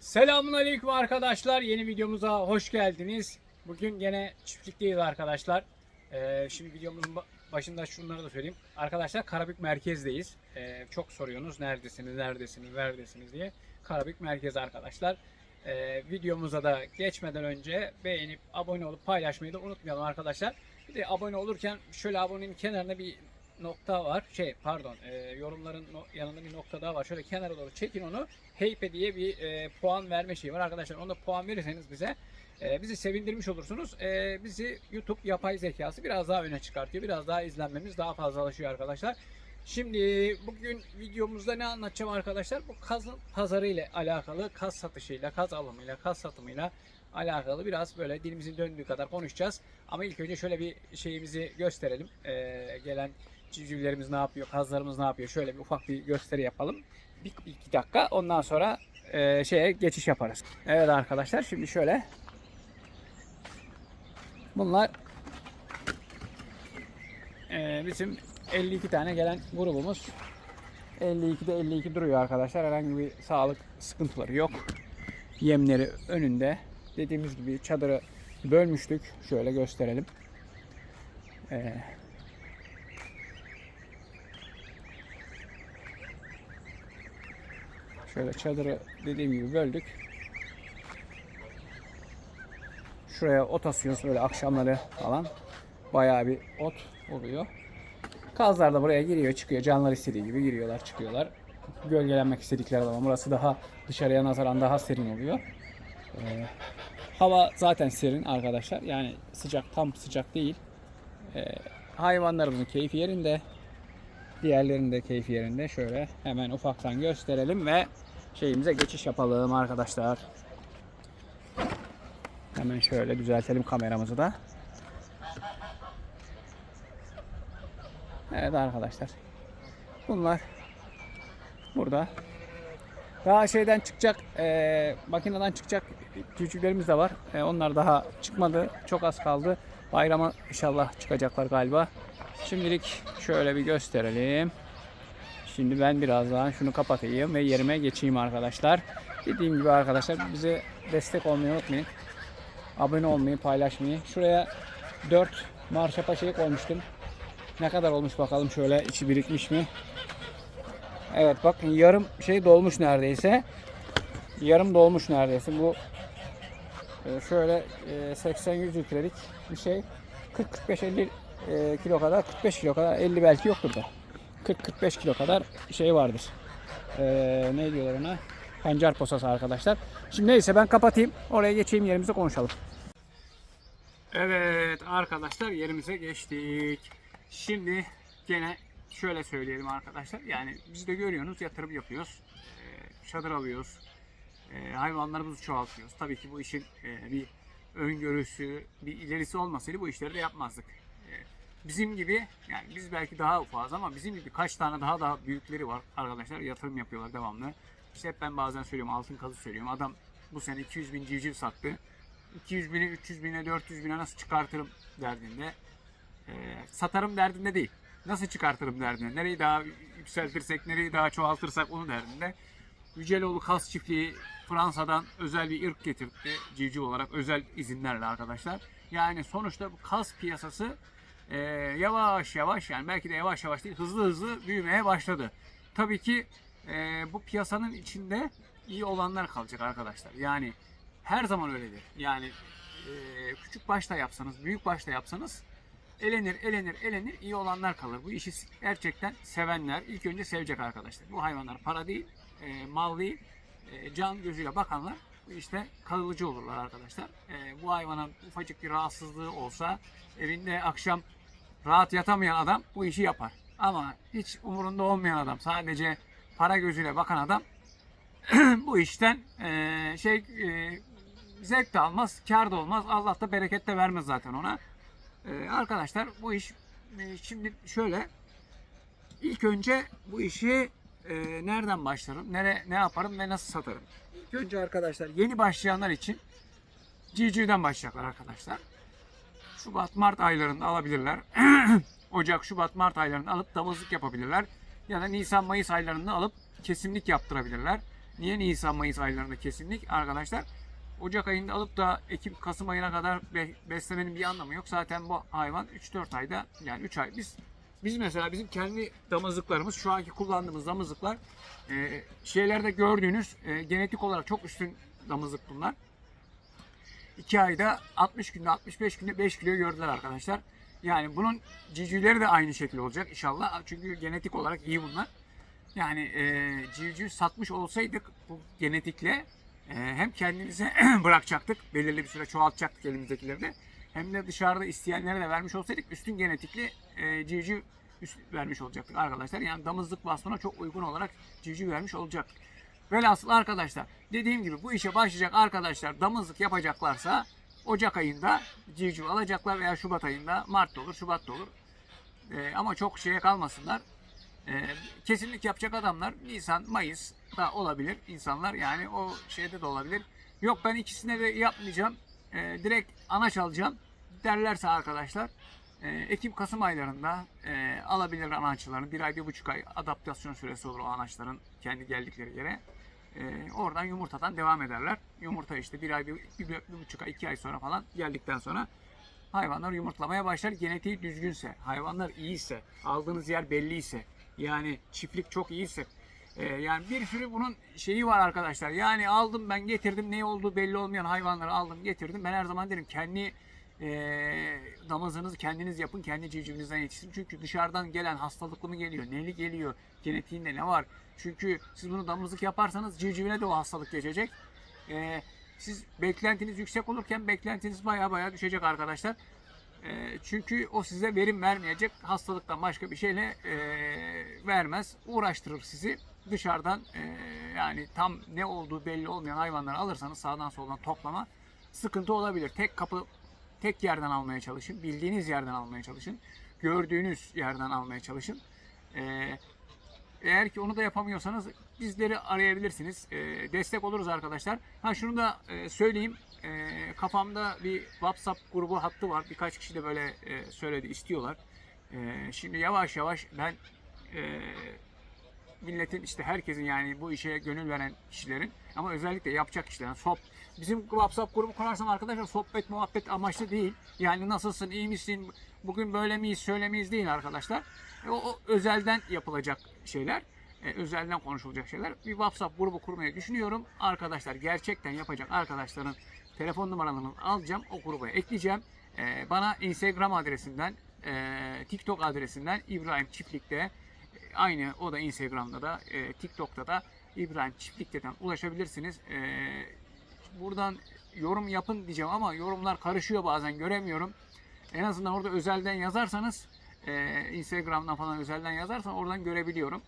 Selamun Aleyküm arkadaşlar. Yeni videomuza hoş geldiniz. Bugün gene çiftlikteyiz arkadaşlar. Ee, şimdi videomuzun ba- başında şunları da söyleyeyim. Arkadaşlar Karabük merkezdeyiz. Ee, çok soruyorsunuz neredesiniz, neredesiniz, neredesiniz diye. Karabük merkez arkadaşlar. Ee, videomuza da geçmeden önce beğenip abone olup paylaşmayı da unutmayalım arkadaşlar. Bir de abone olurken şöyle abonenin kenarında bir nokta var. Şey pardon e, yorumların no- yanında bir nokta daha var. Şöyle kenara doğru çekin onu. Heype diye bir e, puan verme şeyi var arkadaşlar. Onda puan verirseniz bize e, bizi sevindirmiş olursunuz. E, bizi YouTube yapay zekası biraz daha öne çıkartıyor. Biraz daha izlenmemiz daha fazlalaşıyor arkadaşlar. Şimdi bugün videomuzda ne anlatacağım arkadaşlar? Bu kaz pazarı ile alakalı, kaz satışıyla, kaz alımıyla, kaz satımıyla alakalı biraz böyle dilimizin döndüğü kadar konuşacağız. Ama ilk önce şöyle bir şeyimizi gösterelim. E, gelen civcivlerimiz ne yapıyor, kazlarımız ne yapıyor? Şöyle bir ufak bir gösteri yapalım. Bir, iki dakika ondan sonra e, şeye geçiş yaparız. Evet arkadaşlar şimdi şöyle. Bunlar e, bizim 52 tane gelen grubumuz. 52'de 52 duruyor arkadaşlar. Herhangi bir sağlık sıkıntıları yok. Yemleri önünde. Dediğimiz gibi çadırı bölmüştük. Şöyle gösterelim. Ee, Şöyle çadırı dediğim gibi böldük. Şuraya ot asıyoruz böyle akşamları falan. Bayağı bir ot oluyor. Kazlar da buraya giriyor çıkıyor. Canlar istediği gibi giriyorlar çıkıyorlar. Gölgelenmek istedikleri zaman burası daha dışarıya nazaran daha serin oluyor. Ee, hava zaten serin arkadaşlar. Yani sıcak tam sıcak değil. Ee, hayvanlarımızın keyfi yerinde. Diğerlerinin de keyfi yerinde. Şöyle hemen ufaktan gösterelim ve şeyimize geçiş yapalım arkadaşlar. Hemen şöyle düzeltelim kameramızı da. Evet arkadaşlar. Bunlar burada. Daha şeyden çıkacak, eee makineden çıkacak cücüklerimiz de var. E, onlar daha çıkmadı. Çok az kaldı. Bayrama inşallah çıkacaklar galiba. Şimdilik şöyle bir gösterelim. Şimdi ben birazdan şunu kapatayım ve yerime geçeyim arkadaşlar. Dediğim gibi arkadaşlar bize destek olmayı unutmayın. Abone olmayı, paylaşmayı. Şuraya 4 marşa paşayı koymuştum. Ne kadar olmuş bakalım şöyle içi birikmiş mi? Evet bakın yarım şey dolmuş neredeyse. Yarım dolmuş neredeyse. Bu e, şöyle e, 80-100 litrelik bir şey. 40-45-50 e, kilo kadar, 45 kilo kadar, 50 belki yoktur da. 40-45 kilo kadar şey vardır. Ee, ne diyorlar ona? Pancar posası arkadaşlar. Şimdi neyse ben kapatayım. Oraya geçeyim yerimize konuşalım. Evet arkadaşlar yerimize geçtik. Şimdi gene şöyle söyleyelim arkadaşlar. Yani biz de görüyorsunuz yatırım yapıyoruz. Ee, çadır alıyoruz. Ee, hayvanlarımızı çoğaltıyoruz. Tabii ki bu işin e, bir öngörüsü, bir ilerisi olmasaydı bu işleri de yapmazdık. Bizim gibi yani biz belki daha ufaz ama bizim gibi kaç tane daha daha büyükleri var arkadaşlar yatırım yapıyorlar devamlı. İşte hep ben bazen söylüyorum altın kazı söylüyorum. Adam bu sene 200 bin civciv sattı. 200 bini 300 bine 400 bine nasıl çıkartırım derdinde. Ee, satarım derdinde değil. Nasıl çıkartırım derdinde. Nereyi daha yükseltirsek, nereyi daha çoğaltırsak onun derdinde. Yüceloğlu Kas Çiftliği Fransa'dan özel bir ırk getirdi civciv olarak özel izinlerle arkadaşlar. Yani sonuçta bu kas piyasası e, yavaş yavaş yani belki de yavaş yavaş değil hızlı hızlı büyümeye başladı. Tabii ki e, bu piyasanın içinde iyi olanlar kalacak arkadaşlar. Yani her zaman öyledir. Yani e, küçük başta yapsanız, büyük başta yapsanız elenir, elenir, elenir iyi olanlar kalır. Bu işi gerçekten sevenler ilk önce sevecek arkadaşlar. Bu hayvanlar para değil, e, mal değil, e, can gözüyle bakanlar işte kalıcı olurlar arkadaşlar. E, bu hayvanın ufacık bir rahatsızlığı olsa evinde akşam rahat yatamayan adam bu işi yapar. Ama hiç umurunda olmayan adam, sadece para gözüyle bakan adam bu işten e, şey e, zevk de almaz, kar da olmaz. Allah da bereket de vermez zaten ona. E, arkadaşlar bu iş e, şimdi şöyle ilk önce bu işi e, nereden başlarım, nere, ne yaparım ve nasıl satarım? İlk önce arkadaşlar yeni başlayanlar için civcivden başlayacaklar arkadaşlar. Şubat, Mart aylarında alabilirler. Ocak, Şubat, Mart aylarında alıp damızlık yapabilirler. Ya da Nisan, Mayıs aylarında alıp kesimlik yaptırabilirler. Niye Nisan Mayıs aylarında kesinlik arkadaşlar? Ocak ayında alıp da Ekim Kasım ayına kadar be- beslemenin bir anlamı yok. Zaten bu hayvan 3-4 ayda yani 3 ay biz biz mesela bizim kendi damızlıklarımız şu anki kullandığımız damızlıklar e, şeylerde gördüğünüz e, genetik olarak çok üstün damızlık bunlar. 2 ayda 60 günde 65 günde 5 kilo gördüler arkadaşlar. Yani bunun civcivleri de aynı şekilde olacak inşallah. Çünkü genetik olarak iyi bunlar. Yani e, civciv satmış olsaydık bu genetikle e, hem kendimize bırakacaktık. Belirli bir süre çoğaltacaktık elimizdekileri de. Hem de dışarıda isteyenlere de vermiş olsaydık üstün genetikli e, civciv vermiş olacaktık arkadaşlar. Yani damızlık vasfına çok uygun olarak civciv vermiş olacaktık. Velhasıl arkadaşlar dediğim gibi bu işe başlayacak arkadaşlar damızlık yapacaklarsa Ocak ayında civciv alacaklar veya Şubat ayında Mart'ta olur, Şubat'ta olur. Ee, ama çok şeye kalmasınlar. Ee, kesinlik yapacak adamlar Nisan, Mayıs da olabilir insanlar yani o şeyde de olabilir. Yok ben ikisine de yapmayacağım. Ee, direkt anaç alacağım derlerse arkadaşlar e, Ekim Kasım aylarında e, alabilir anaçlarını. Bir ay bir buçuk ay adaptasyon süresi olur o anaçların kendi geldikleri yere. E, oradan yumurtadan devam ederler. Yumurta işte bir ay bir, bir, bir buçuk ay iki ay sonra falan geldikten sonra hayvanlar yumurtlamaya başlar. Genetiği düzgünse, hayvanlar iyiyse, aldığınız yer belliyse, yani çiftlik çok iyiyse, e, yani bir sürü bunun şeyi var arkadaşlar. Yani aldım ben getirdim ne olduğu belli olmayan hayvanları aldım getirdim. Ben her zaman derim kendi e, damızınızı kendiniz yapın, kendi civcivinizden yetiştirin. Çünkü dışarıdan gelen hastalıklı mı geliyor, neli geliyor, genetiğinde ne var? Çünkü siz bunu damızlık yaparsanız civcivine de o hastalık geçecek. E, siz beklentiniz yüksek olurken beklentiniz baya baya düşecek arkadaşlar. E, çünkü o size verim vermeyecek. Hastalıktan başka bir şeyle e, vermez. Uğraştırır sizi. Dışarıdan e, yani tam ne olduğu belli olmayan hayvanları alırsanız sağdan soldan toplama sıkıntı olabilir. Tek kapı tek yerden almaya çalışın. Bildiğiniz yerden almaya çalışın. Gördüğünüz yerden almaya çalışın. Ee, eğer ki onu da yapamıyorsanız bizleri arayabilirsiniz. Ee, destek oluruz arkadaşlar. Ha şunu da e, söyleyeyim. Ee, kafamda bir WhatsApp grubu hattı var. Birkaç kişi de böyle e, söyledi, istiyorlar. Ee, şimdi yavaş yavaş ben e, milletin işte herkesin yani bu işe gönül veren kişilerin ama özellikle yapacak kişilerin sohb bizim WhatsApp grubu kurarsam arkadaşlar sohbet muhabbet amaçlı değil. Yani nasılsın, iyi misin, bugün böyle miyiz, şöyle miyiz değil arkadaşlar. E, O, o özelden yapılacak şeyler. e, özelden konuşulacak şeyler. Bir WhatsApp grubu kurmayı düşünüyorum. Arkadaşlar gerçekten yapacak arkadaşların telefon numaralarını alacağım. O gruba ekleyeceğim. E, bana Instagram adresinden, e, TikTok adresinden İbrahim Çiftlik'te e, aynı o da Instagram'da da e, TikTok'ta da İbrahim Çiftlik'ten ulaşabilirsiniz. E, buradan yorum yapın diyeceğim ama yorumlar karışıyor bazen göremiyorum. En azından orada özelden yazarsanız e, Instagram'dan falan özelden yazarsan oradan görebiliyorum.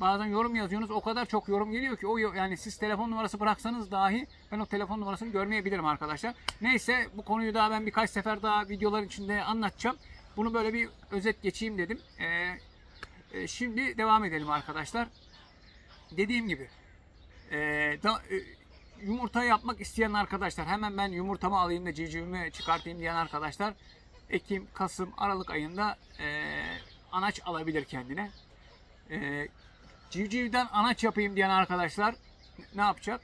Bazen yorum yazıyorsunuz o kadar çok yorum geliyor ki o yani siz telefon numarası bıraksanız dahi ben o telefon numarasını görmeyebilirim arkadaşlar. Neyse bu konuyu daha ben birkaç sefer daha videolar içinde anlatacağım. Bunu böyle bir özet geçeyim dedim. E, e, şimdi devam edelim arkadaşlar. Dediğim gibi e, da, e, yumurta yapmak isteyen arkadaşlar hemen ben yumurtamı alayım da civcivimi çıkartayım diyen arkadaşlar Ekim, Kasım, Aralık ayında e, anaç alabilir kendine. E, civcivden anaç yapayım diyen arkadaşlar ne yapacak?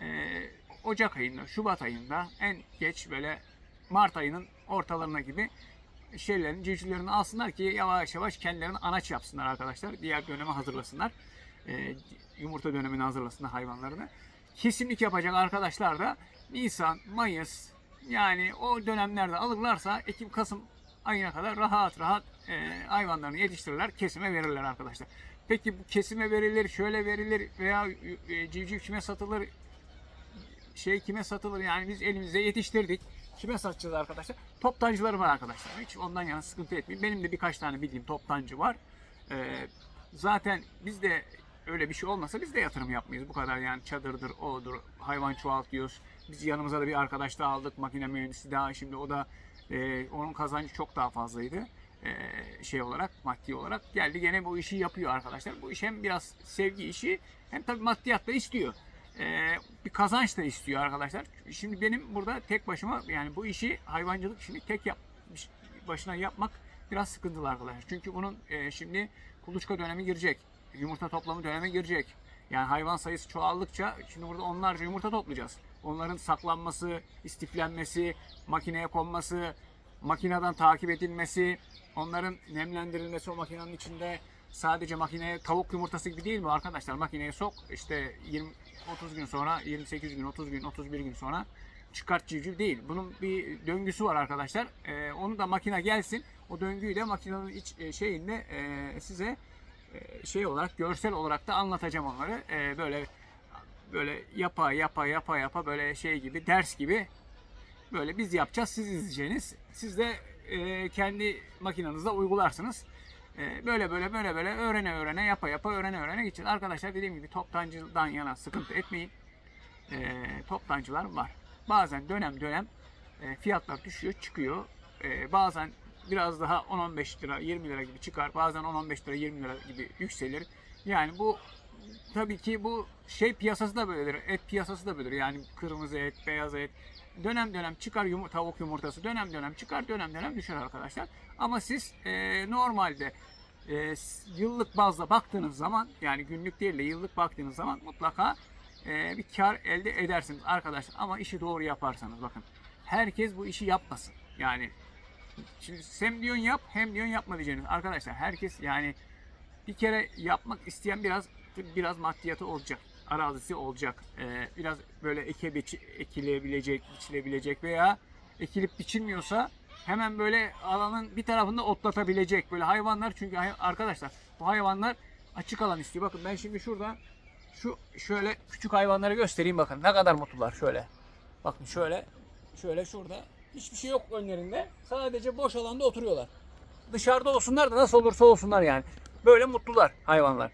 E, Ocak ayında, Şubat ayında en geç böyle Mart ayının ortalarına gibi şeylerin, civcivlerini alsınlar ki yavaş yavaş kendilerini anaç yapsınlar arkadaşlar. Diğer döneme hazırlasınlar. E, yumurta dönemine hazırlasınlar hayvanlarını. Kesinlik yapacak arkadaşlar da Nisan, Mayıs yani o dönemlerde alırlarsa Ekim, Kasım ayına kadar rahat rahat e, hayvanlarını yetiştirirler, kesime verirler arkadaşlar. Peki bu kesime verilir, şöyle verilir veya e, civciv kime satılır, şey kime satılır yani biz elimizde yetiştirdik. Kime satacağız arkadaşlar? Toptancıları var arkadaşlar. Hiç ondan yana sıkıntı etmeyin. Benim de birkaç tane bildiğim toptancı var. Ee, zaten biz de öyle bir şey olmasa biz de yatırım yapmayız. Bu kadar yani çadırdır, odur, hayvan çoğaltıyoruz. Biz yanımıza da bir arkadaş daha aldık. Makine mühendisi daha şimdi o da e, onun kazancı çok daha fazlaydı. E, şey olarak, maddi olarak. Geldi gene bu işi yapıyor arkadaşlar. Bu iş hem biraz sevgi işi hem tabii maddiyat da istiyor. E, bir kazanç da istiyor arkadaşlar. Şimdi benim burada tek başıma yani bu işi hayvancılık işini tek yap, başına yapmak biraz sıkıntılı arkadaşlar. Çünkü bunun e, şimdi kuluçka dönemi girecek. Yumurta toplama dönemi girecek. Yani hayvan sayısı çoğaldıkça şimdi burada onlarca yumurta toplayacağız. Onların saklanması, istiflenmesi, makineye konması, makineden takip edilmesi, onların nemlendirilmesi o makinenin içinde sadece makineye tavuk yumurtası gibi değil mi arkadaşlar? Makineye sok işte 20 30 gün sonra, 28 gün, 30 gün, 31 gün sonra çıkart civciv değil. Bunun bir döngüsü var arkadaşlar. Ee, onu da makine gelsin. O döngüyü de makinenin iç e, şeyinde e, size şey olarak görsel olarak da anlatacağım onları. E, böyle böyle yapa yapa yapa yapa böyle şey gibi ders gibi böyle biz yapacağız siz izleyeceğiniz. Siz de e, kendi makinenizde uygularsınız. E, böyle böyle böyle böyle öğrene öğrene yapa yapa öğrene öğrene gideceğiz. Arkadaşlar dediğim gibi toptancıdan yana sıkıntı etmeyin. E, toptancılar var. Bazen dönem dönem e, fiyatlar düşüyor çıkıyor. E, bazen biraz daha 10-15 lira 20 lira gibi çıkar. Bazen 10-15 lira 20 lira gibi yükselir. Yani bu tabii ki bu şey piyasası da böyledir. Et piyasası da böyledir. Yani kırmızı et, beyaz et. Dönem dönem çıkar yumur, tavuk yumurtası. Dönem dönem çıkar, dönem dönem düşer arkadaşlar. Ama siz e, normalde e, yıllık bazda baktığınız zaman yani günlük değil de yıllık baktığınız zaman mutlaka e, bir kar elde edersiniz arkadaşlar. Ama işi doğru yaparsanız bakın. Herkes bu işi yapmasın. Yani şimdi hem diyorsun yap hem diyorsun yapma diyeceğiniz. Arkadaşlar herkes yani bir kere yapmak isteyen biraz biraz maddiyatı olacak. Arazisi olacak. Ee, biraz böyle eke biçi, ekilebilecek, biçilebilecek veya ekilip biçilmiyorsa hemen böyle alanın bir tarafında otlatabilecek böyle hayvanlar çünkü arkadaşlar bu hayvanlar açık alan istiyor. Bakın ben şimdi şurada şu şöyle küçük hayvanları göstereyim bakın ne kadar mutlular şöyle. Bakın şöyle şöyle şurada hiçbir şey yok önlerinde. Sadece boş alanda oturuyorlar. Dışarıda olsunlar da nasıl olursa olsunlar yani. Böyle mutlular hayvanlar.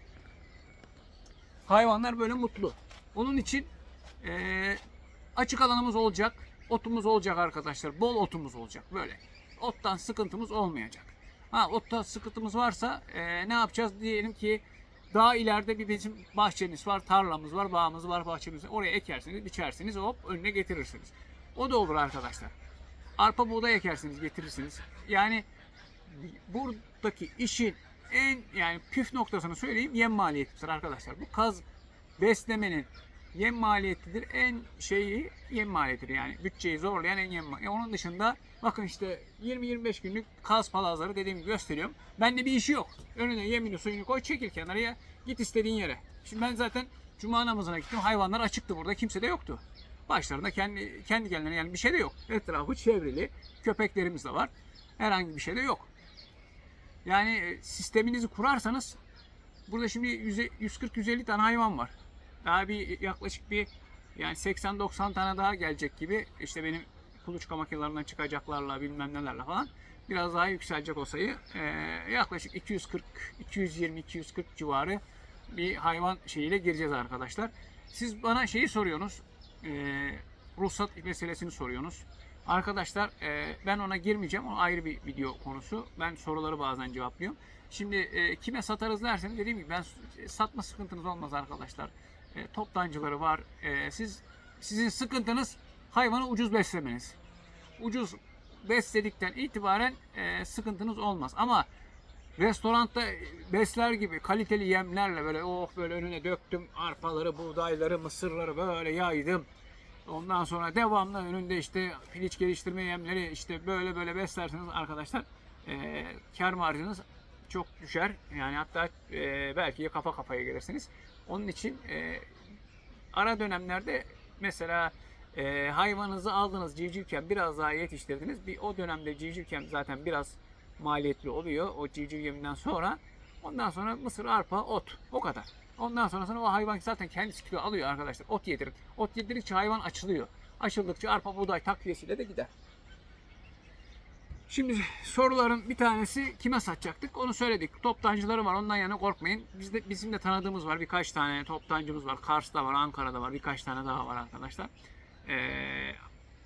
Hayvanlar böyle mutlu. Onun için eee, açık alanımız olacak. Otumuz olacak arkadaşlar. Bol otumuz olacak böyle. Ottan sıkıntımız olmayacak. Ha ottan sıkıntımız varsa eee, ne yapacağız diyelim ki daha ileride bir bizim bahçemiz var, tarlamız var, bağımız var, bahçemiz var. Oraya ekersiniz, biçersiniz, hop önüne getirirsiniz. O da olur arkadaşlar. Arpa buğday ekersiniz, getirirsiniz. Yani buradaki işin en yani püf noktasını söyleyeyim yem maliyetidir arkadaşlar. Bu kaz beslemenin yem maliyetidir. En şeyi yem maliyetidir yani bütçeyi zorlayan en yem maliyeti. Onun dışında bakın işte 20-25 günlük kaz palazları dediğim gibi gösteriyorum. Bende bir işi yok. Önüne yemini suyunu koy çekil kenarıya git istediğin yere. Şimdi ben zaten cuma namazına gittim. Hayvanlar açıktı burada. Kimse de yoktu. Başlarında kendi kendi kendilerine yani bir şey de yok. Etrafı çevrili. Köpeklerimiz de var. Herhangi bir şey de yok. Yani e, sisteminizi kurarsanız burada şimdi 140-150 tane hayvan var. Daha bir yaklaşık bir yani 80-90 tane daha gelecek gibi işte benim kuluçka makinelerinden çıkacaklarla bilmem nelerle falan biraz daha yükselecek o sayı. Ee, yaklaşık 240 220 240 civarı bir hayvan şeyiyle gireceğiz arkadaşlar. Siz bana şeyi soruyorsunuz. E, ruhsat meselesini soruyorsunuz. Arkadaşlar e, ben ona girmeyeceğim. O ayrı bir video konusu. Ben soruları bazen cevaplıyorum. Şimdi e, kime satarız derseniz dediğim gibi ben satma sıkıntınız olmaz arkadaşlar. E, toptancıları var. E, siz sizin sıkıntınız hayvanı ucuz beslemeniz. Ucuz besledikten itibaren e, sıkıntınız olmaz. Ama restoranda besler gibi kaliteli yemlerle böyle oh böyle önüne döktüm arpaları, buğdayları, mısırları böyle yaydım. Ondan sonra devamlı önünde işte piliç geliştirme yemleri işte böyle böyle beslerseniz arkadaşlar e, kar marjınız çok düşer. Yani hatta e, belki kafa kafaya gelirsiniz. Onun için e, ara dönemlerde mesela e, hayvanınızı aldınız civcivken biraz daha yetiştirdiniz. Bir o dönemde civcivken zaten biraz maliyetli oluyor o civciv yeminden sonra. Ondan sonra mısır, arpa, ot. O kadar. Ondan sonrasında o hayvan zaten kendisi kilo alıyor arkadaşlar. Ot yedirin. Ot yedirdikçe hayvan açılıyor. Açıldıkça arpa buğday takviyesiyle de gider. Şimdi soruların bir tanesi kime satacaktık onu söyledik. Toptancıları var ondan yana korkmayın. Bizde, bizim de tanıdığımız var birkaç tane toptancımız var. Kars'ta var, Ankara'da var birkaç tane daha var arkadaşlar. Ee,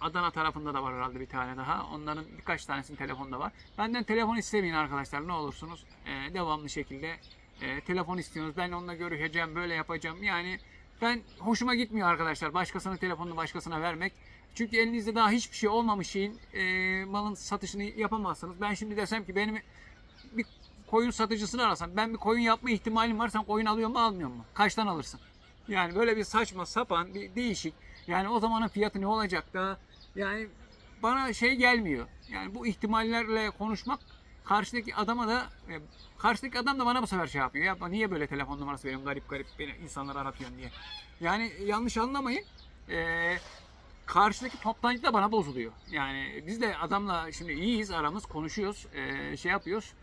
Adana tarafında da var herhalde bir tane daha. Onların birkaç tanesinin telefonda var. Benden telefon istemeyin arkadaşlar ne olursunuz. Ee, devamlı şekilde e, telefon istiyorsunuz. Ben onunla görüşeceğim, böyle yapacağım. Yani ben hoşuma gitmiyor arkadaşlar. Başkasının telefonunu başkasına vermek. Çünkü elinizde daha hiçbir şey olmamış şeyin e, malın satışını yapamazsınız. Ben şimdi desem ki benim bir koyun satıcısını arasam ben bir koyun yapma ihtimalim var. Sen koyun alıyor mu almıyor mu? Kaçtan alırsın? Yani böyle bir saçma sapan bir değişik. Yani o zamanın fiyatı ne olacak da yani bana şey gelmiyor. Yani bu ihtimallerle konuşmak karşıdaki adama da e, karşıdaki adam da bana bu sefer şey yapıyor. Ya niye böyle telefon numarası veriyorsun garip garip beni insanları aratıyorsun diye. Yani yanlış anlamayın. Ee, karşıdaki toptancı da bana bozuluyor. Yani biz de adamla şimdi iyiyiz aramız konuşuyoruz ee, şey yapıyoruz.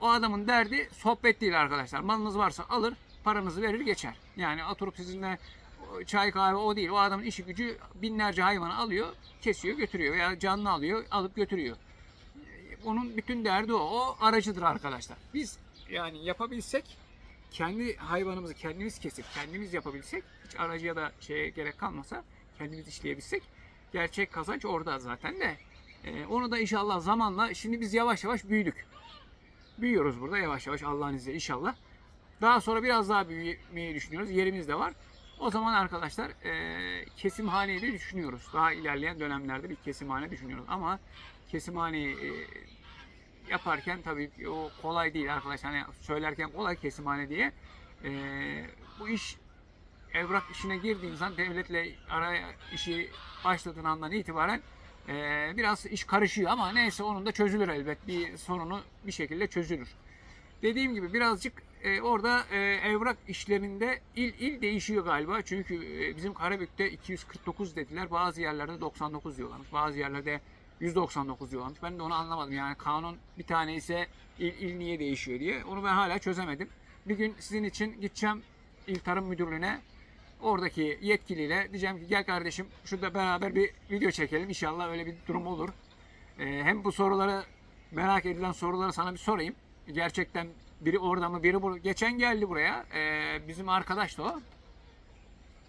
O adamın derdi sohbet değil arkadaşlar. Malınız varsa alır paranızı verir geçer. Yani oturup sizinle çay kahve o değil. O adamın işi gücü binlerce hayvanı alıyor, kesiyor, götürüyor veya canlı alıyor, alıp götürüyor. Onun bütün derdi o. O aracıdır arkadaşlar. Biz yani yapabilsek kendi hayvanımızı kendimiz kesip kendimiz yapabilsek hiç aracıya da şeye gerek kalmasa kendimiz işleyebilsek gerçek kazanç orada zaten de Ee, onu da inşallah zamanla şimdi biz yavaş yavaş büyüdük. Büyüyoruz burada yavaş yavaş Allah'ın izniyle inşallah. Daha sonra biraz daha büyümeyi düşünüyoruz. Yerimiz de var. O zaman arkadaşlar e, kesimhaneyi de düşünüyoruz. Daha ilerleyen dönemlerde bir kesimhane düşünüyoruz. Ama kesimhaneyi e, yaparken tabii o kolay değil arkadaşlar. Hani söylerken kolay kesimhane diye. E, bu iş evrak işine girdiğin zaman devletle araya işi başladığın andan itibaren e, biraz iş karışıyor ama neyse onun da çözülür elbet. Bir sorunu bir şekilde çözülür. Dediğim gibi birazcık e, orada e, evrak işleminde il il değişiyor galiba. Çünkü e, bizim Karabük'te 249 dediler. Bazı yerlerde 99 diyorlarmış. Bazı yerlerde 199 diyorlarmış. Ben de onu anlamadım. Yani kanun bir tane ise il il niye değişiyor diye. Onu ben hala çözemedim. Bir gün sizin için gideceğim İl Tarım Müdürlüğü'ne oradaki yetkiliyle diyeceğim ki gel kardeşim şurada beraber bir video çekelim. İnşallah öyle bir durum olur. E, hem bu soruları merak edilen soruları sana bir sorayım. Gerçekten biri orada mı biri burada. Geçen geldi buraya. Ee, bizim arkadaştı o.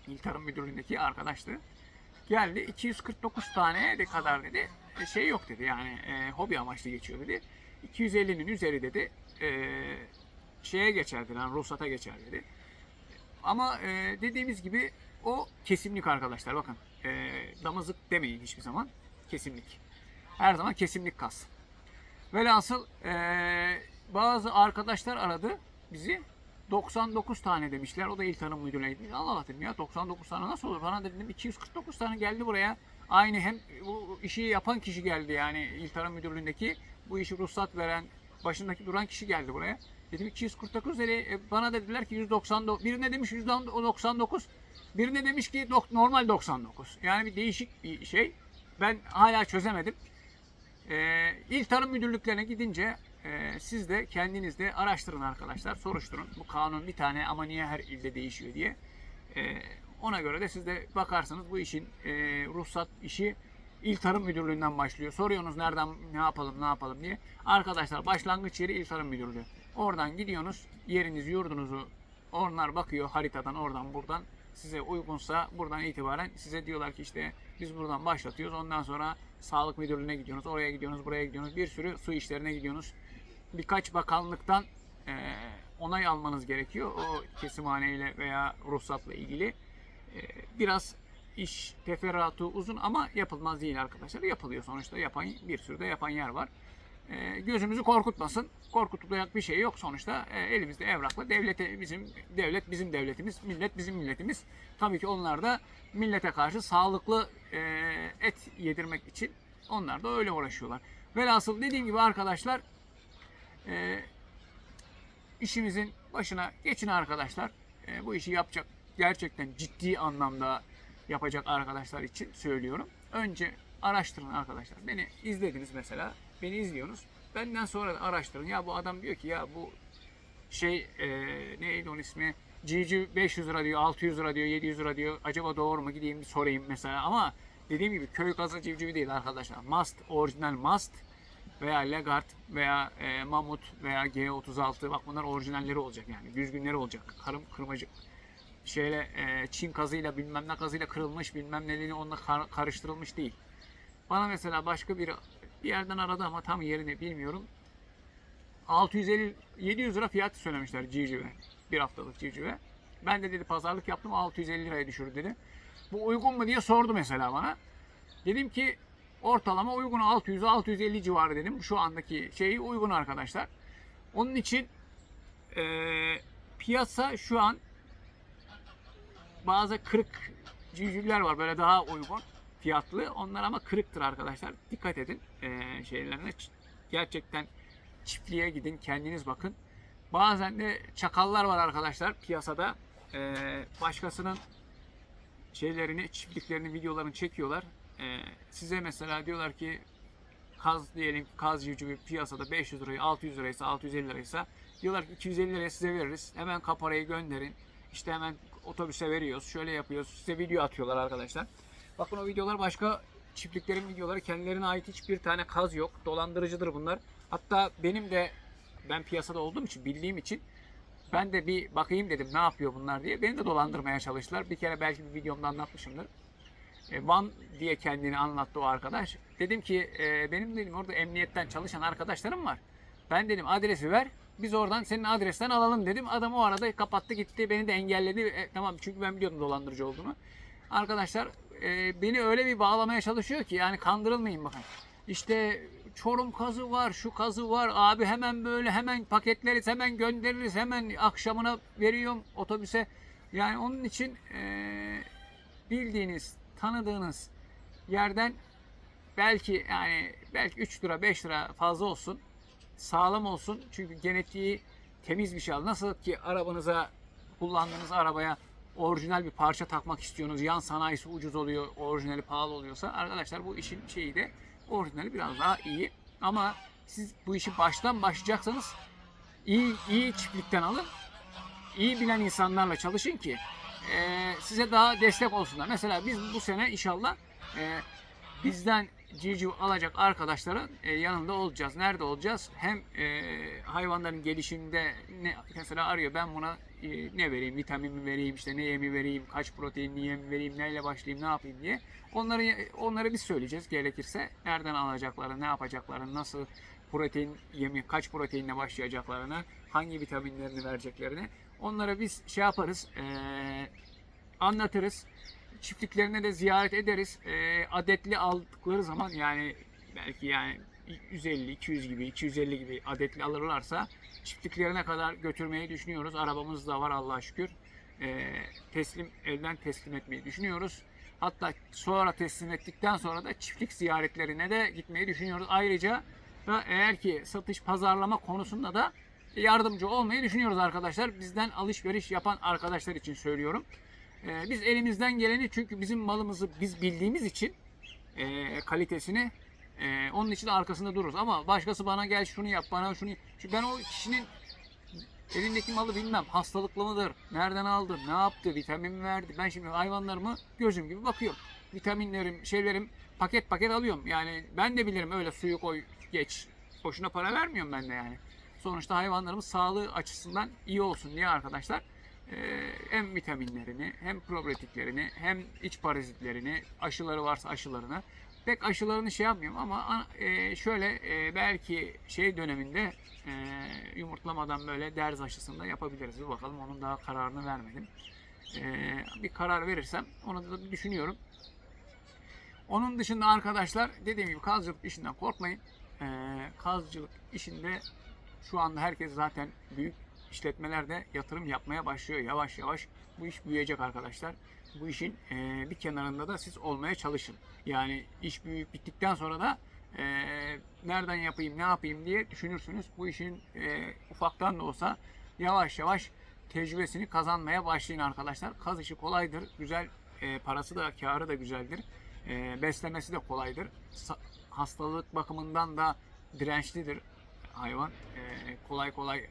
İl Tarım Müdürlüğü'ndeki arkadaştı. Geldi 249 tane de kadar dedi. E, şey yok dedi yani e, hobi amaçlı geçiyor dedi. 250'nin üzeri dedi. E, şeye geçer dedi. Yani ruhsata geçer dedi. Ama e, dediğimiz gibi o kesimlik arkadaşlar bakın. E, damızlık demeyin hiçbir zaman. Kesimlik. Her zaman kesimlik kas. Velhasıl eee bazı arkadaşlar aradı bizi. 99 tane demişler. O da İl Tarım Müdürlüğü'ne gitmiş. Allah Allah dedim ya 99 tane nasıl olur? Bana dedim 249 tane geldi buraya. Aynı hem bu işi yapan kişi geldi yani İl Tarım Müdürlüğü'ndeki bu işi ruhsat veren başındaki duran kişi geldi buraya. Dedim 249 dedi. E, bana dediler ki 199. Birine demiş 199. Birine demiş ki normal 99. Yani bir değişik bir şey. Ben hala çözemedim. Ee, İl Tarım Müdürlüklerine gidince e, siz de kendiniz de araştırın arkadaşlar, soruşturun. Bu kanun bir tane ama niye her ilde değişiyor diye. Ee, ona göre de siz de bakarsınız bu işin e, ruhsat işi İl Tarım Müdürlüğü'nden başlıyor. Soruyorsunuz nereden ne yapalım ne yapalım diye. Arkadaşlar başlangıç yeri İl Tarım Müdürlüğü. Oradan gidiyorsunuz yerinizi yurdunuzu onlar bakıyor haritadan oradan buradan size uygunsa buradan itibaren size diyorlar ki işte biz buradan başlatıyoruz. Ondan sonra sağlık müdürlüğüne gidiyorsunuz. Oraya gidiyorsunuz, buraya gidiyorsunuz. Bir sürü su işlerine gidiyorsunuz. Birkaç bakanlıktan e, onay almanız gerekiyor. O kesimhaneyle veya ruhsatla ilgili. E, biraz iş teferruatı uzun ama yapılmaz değil arkadaşlar. Yapılıyor sonuçta. Yapan bir sürü de yapan yer var. E, gözümüzü korkutmasın. Korkutulacak bir şey yok sonuçta. E, elimizde evrakla devlete bizim devlet bizim devletimiz, millet bizim milletimiz. Tabii ki onlar da millete karşı sağlıklı e, et yedirmek için onlar da öyle uğraşıyorlar. Velhasıl dediğim gibi arkadaşlar e, işimizin başına geçin arkadaşlar. E, bu işi yapacak gerçekten ciddi anlamda yapacak arkadaşlar için söylüyorum. Önce araştırın arkadaşlar. Beni izlediniz mesela. Beni izliyorsunuz. Benden sonra da araştırın. Ya bu adam diyor ki ya bu şey e, neydi onun ismi? Cici 500 lira diyor, 600 lira diyor, 700 lira diyor. Acaba doğru mu? Gideyim bir sorayım mesela. Ama dediğim gibi köy kazı civcivi değil arkadaşlar. Must, orijinal must veya Legard veya e, Mamut veya G36 bak bunlar orijinalleri olacak yani. Düzgünleri olacak. Karım kırmacık şeyle e, Çin kazıyla bilmem ne kazıyla kırılmış bilmem nedeni onunla kar- karıştırılmış değil. Bana mesela başka biri bir yerden aradı ama tam yerini bilmiyorum. 650 700 lira fiyat söylemişler civcive. Bir haftalık civcive. Ben de dedi pazarlık yaptım 650 liraya düşür dedi. Bu uygun mu diye sordu mesela bana. Dedim ki ortalama uygun 600-650 civarı dedim. Şu andaki şeyi uygun arkadaşlar. Onun için eee, piyasa şu an bazı kırık civcivler var böyle daha uygun fiyatlı. Onlar ama kırıktır arkadaşlar. Dikkat edin e, şeylerine. Gerçekten çiftliğe gidin kendiniz bakın. Bazen de çakallar var arkadaşlar piyasada. E, başkasının şeylerini, çiftliklerini, videolarını çekiyorlar. E, size mesela diyorlar ki kaz diyelim kaz civcivi piyasada 500 lirayı 600 liraysa 650 liraysa diyorlar ki 250 liraya size veririz. Hemen kaparayı gönderin. İşte hemen otobüse veriyoruz. Şöyle yapıyoruz. Size video atıyorlar arkadaşlar. Bakın o videolar başka çiftliklerin videoları. Kendilerine ait hiçbir tane kaz yok. Dolandırıcıdır bunlar. Hatta benim de ben piyasada olduğum için bildiğim için ben de bir bakayım dedim ne yapıyor bunlar diye. Beni de dolandırmaya çalıştılar. Bir kere belki bir videomda anlatmışımdır. E, Van diye kendini anlattı o arkadaş. Dedim ki e, benim dedim orada emniyetten çalışan arkadaşlarım var. Ben dedim adresi ver. Biz oradan senin adresten alalım dedim. Adam o arada kapattı gitti. Beni de engelledi. E, tamam çünkü ben biliyordum dolandırıcı olduğunu. Arkadaşlar e, beni öyle bir bağlamaya çalışıyor ki yani kandırılmayın bakın. İşte Çorum kazı var, şu kazı var. Abi hemen böyle hemen paketleriz, hemen göndeririz, hemen akşamına veriyorum otobüse. Yani onun için e, bildiğiniz, tanıdığınız yerden belki yani belki 3 lira 5 lira fazla olsun. Sağlam olsun. Çünkü genetiği temiz bir şey al. Nasıl ki arabanıza kullandığınız arabaya orijinal bir parça takmak istiyorsunuz. Yan sanayisi ucuz oluyor, orijinali pahalı oluyorsa arkadaşlar bu işin şeyi de orijinali biraz daha iyi. Ama siz bu işi baştan başlayacaksanız iyi iyi çiftlikten alın. iyi bilen insanlarla çalışın ki e, size daha destek olsunlar. Mesela biz bu sene inşallah e, bizden civciv alacak arkadaşların e, yanında olacağız. Nerede olacağız? Hem e, hayvanların gelişiminde ne, mesela arıyor ben buna e, ne vereyim, vitamin mi vereyim, işte ne yemi vereyim, kaç proteinli yem vereyim, neyle başlayayım, ne yapayım diye. Onları onları biz söyleyeceğiz gerekirse. Nereden alacakları, ne yapacaklarını, nasıl protein yemi, kaç proteinle başlayacaklarını, hangi vitaminlerini vereceklerini. Onlara biz şey yaparız, e, anlatırız çiftliklerine de ziyaret ederiz. E, adetli aldıkları zaman yani belki yani 150, 200 gibi, 250 gibi adetli alırlarsa çiftliklerine kadar götürmeyi düşünüyoruz. Arabamız da var Allah'a şükür. E, teslim elden teslim etmeyi düşünüyoruz. Hatta sonra teslim ettikten sonra da çiftlik ziyaretlerine de gitmeyi düşünüyoruz. Ayrıca da eğer ki satış pazarlama konusunda da yardımcı olmayı düşünüyoruz arkadaşlar. Bizden alışveriş yapan arkadaşlar için söylüyorum. Ee, biz elimizden geleni çünkü bizim malımızı biz bildiğimiz için e, kalitesini e, onun için arkasında dururuz. Ama başkası bana gel şunu yap bana şunu. Çünkü ben o kişinin elindeki malı bilmem. Hastalıklı mıdır? Nereden aldı? Ne yaptı? Vitamin mi verdi? Ben şimdi hayvanlarımı gözüm gibi bakıyorum. Vitaminlerim, şeylerim paket paket alıyorum. Yani ben de bilirim öyle suyu koy geç. Boşuna para vermiyorum ben de yani. Sonuçta hayvanlarımız sağlığı açısından iyi olsun diye arkadaşlar e, hem vitaminlerini hem probiyotiklerini hem iç parazitlerini aşıları varsa aşılarını pek aşılarını şey yapmıyorum ama e, şöyle e, belki şey döneminde yumurtlamadan böyle derz aşısını yapabiliriz. Bir bakalım onun daha kararını vermedim. Bir karar verirsem onu da düşünüyorum. Onun dışında arkadaşlar dediğim gibi kazcılık işinden korkmayın. Kazcılık işinde şu anda herkes zaten büyük işletmelerde yatırım yapmaya başlıyor. Yavaş yavaş bu iş büyüyecek arkadaşlar. Bu işin e, bir kenarında da siz olmaya çalışın. Yani iş büyüyüp bittikten sonra da e, nereden yapayım, ne yapayım diye düşünürsünüz. Bu işin e, ufaktan da olsa yavaş yavaş tecrübesini kazanmaya başlayın arkadaşlar. Kaz işi kolaydır, güzel parası da, karı da güzeldir. Beslemesi de kolaydır. Hastalık bakımından da dirençlidir hayvan. E, kolay kolay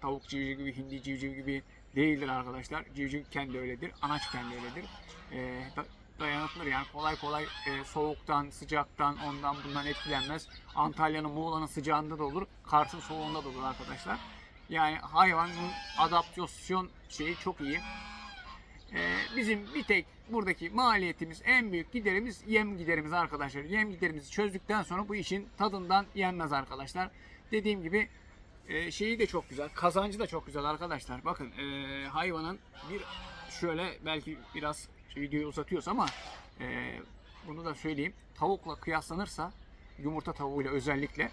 tavuk civciv gibi, hindi civciv gibi değildir arkadaşlar. Civciv kendi öyledir, anaç kendi öyledir. E, da- dayanıklıdır yani kolay kolay e, soğuktan, sıcaktan, ondan bundan etkilenmez. Antalya'nın, Muğla'nın sıcağında da olur, Kars'ın soğuğunda da olur arkadaşlar. Yani hayvanın adaptasyon şeyi çok iyi. Ee, bizim bir tek buradaki maliyetimiz en büyük giderimiz yem giderimiz arkadaşlar. Yem giderimizi çözdükten sonra bu işin tadından yenmez arkadaşlar. Dediğim gibi e, şeyi de çok güzel. Kazancı da çok güzel arkadaşlar. Bakın e, hayvanın bir şöyle belki biraz videoyu uzatıyoruz ama e, bunu da söyleyeyim. Tavukla kıyaslanırsa yumurta tavuğuyla özellikle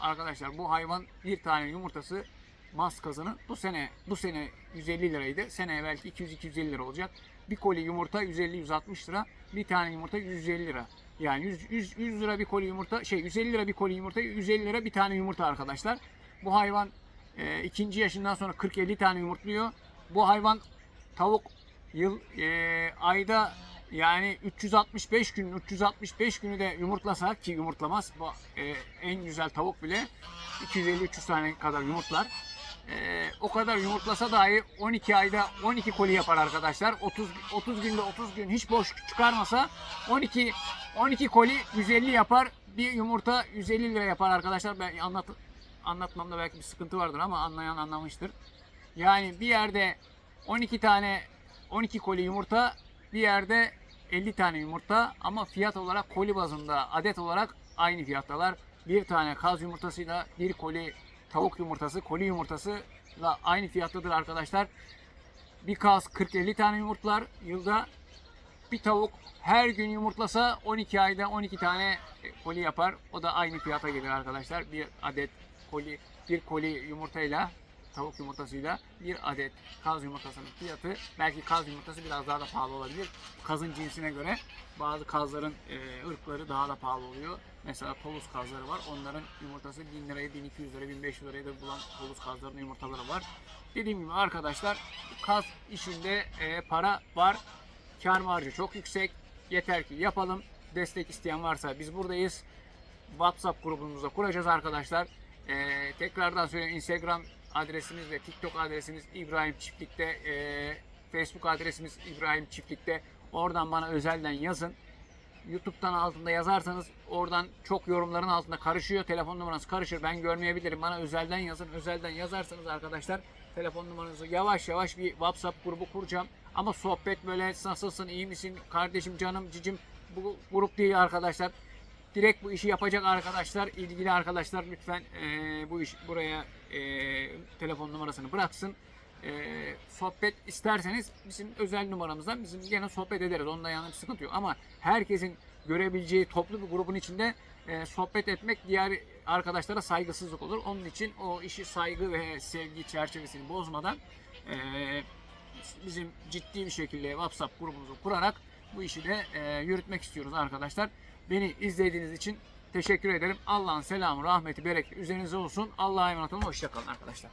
arkadaşlar bu hayvan bir tane yumurtası mas kazanı bu sene bu sene 150 liraydı. Seneye belki 200-250 lira olacak. Bir koli yumurta 150-160 lira. Bir tane yumurta 150 lira. Yani 100, 100, 100 lira bir koli yumurta şey 150 lira bir koli yumurta 150 lira bir tane yumurta arkadaşlar. Bu hayvan e, ikinci yaşından sonra 40-50 tane yumurtluyor. Bu hayvan tavuk yıl e, ayda yani 365 gün 365 günü de yumurtlasa ki yumurtlamaz bu e, en güzel tavuk bile 250-300 tane kadar yumurtlar. E, o kadar yumurtlasa dahi 12 ayda 12 koli yapar arkadaşlar. 30 30 günde 30 gün hiç boş çıkarmasa 12 12 koli 150 yapar. Bir yumurta 150 lira yapar arkadaşlar. Ben anlat anlatmamda belki bir sıkıntı vardır ama anlayan anlamıştır. Yani bir yerde 12 tane 12 koli yumurta bir yerde 50 tane yumurta ama fiyat olarak koli bazında adet olarak aynı fiyattalar. Bir tane kaz yumurtasıyla bir koli tavuk yumurtası, koli yumurtasıyla aynı fiyattadır arkadaşlar. Bir kaz 40-50 tane yumurtlar yılda. Bir tavuk her gün yumurtlasa 12 ayda 12 tane koli yapar. O da aynı fiyata gelir arkadaşlar. Bir adet koli, bir koli yumurtayla tavuk yumurtasıyla bir adet kaz yumurtasının fiyatı belki kaz yumurtası biraz daha da pahalı olabilir. Kazın cinsine göre bazı kazların e, ırkları daha da pahalı oluyor. Mesela Toulouse kazları var. Onların yumurtası 1000 lirayı, 1200 lirayı, 1500 lirayı da bulan Toulouse kazlarının yumurtaları var. Dediğim gibi arkadaşlar kaz işinde e, para var. Kar marjı çok yüksek. Yeter ki yapalım. Destek isteyen varsa biz buradayız. WhatsApp grubumuza kuracağız arkadaşlar. Ee, tekrardan söyleyeyim Instagram adresimiz ve TikTok adresimiz İbrahim Çiftlik'te. Ee, Facebook adresimiz İbrahim Çiftlik'te. Oradan bana özelden yazın. YouTube'dan altında yazarsanız oradan çok yorumların altında karışıyor. Telefon numaranız karışır. Ben görmeyebilirim. Bana özelden yazın. Özelden yazarsanız arkadaşlar telefon numaranızı yavaş yavaş bir WhatsApp grubu kuracağım. Ama sohbet böyle nasılsın, iyi misin, kardeşim, canım, cicim bu grup değil arkadaşlar. Direkt bu işi yapacak arkadaşlar, ilgili arkadaşlar lütfen eee, bu iş buraya eee, telefon numarasını bıraksın. Eee, sohbet isterseniz bizim özel numaramızdan bizim gene sohbet ederiz. Onda yani sıkıntı yok. Ama herkesin görebileceği toplu bir grubun içinde eee, sohbet etmek diğer arkadaşlara saygısızlık olur. Onun için o işi saygı ve sevgi çerçevesini bozmadan eee, bizim ciddi bir şekilde WhatsApp grubumuzu kurarak bu işi de eee, yürütmek istiyoruz arkadaşlar. Beni izlediğiniz için teşekkür ederim. Allah'ın selamı, rahmeti, bereketi üzerinize olsun. Allah'a emanet olun. Hoşçakalın arkadaşlar.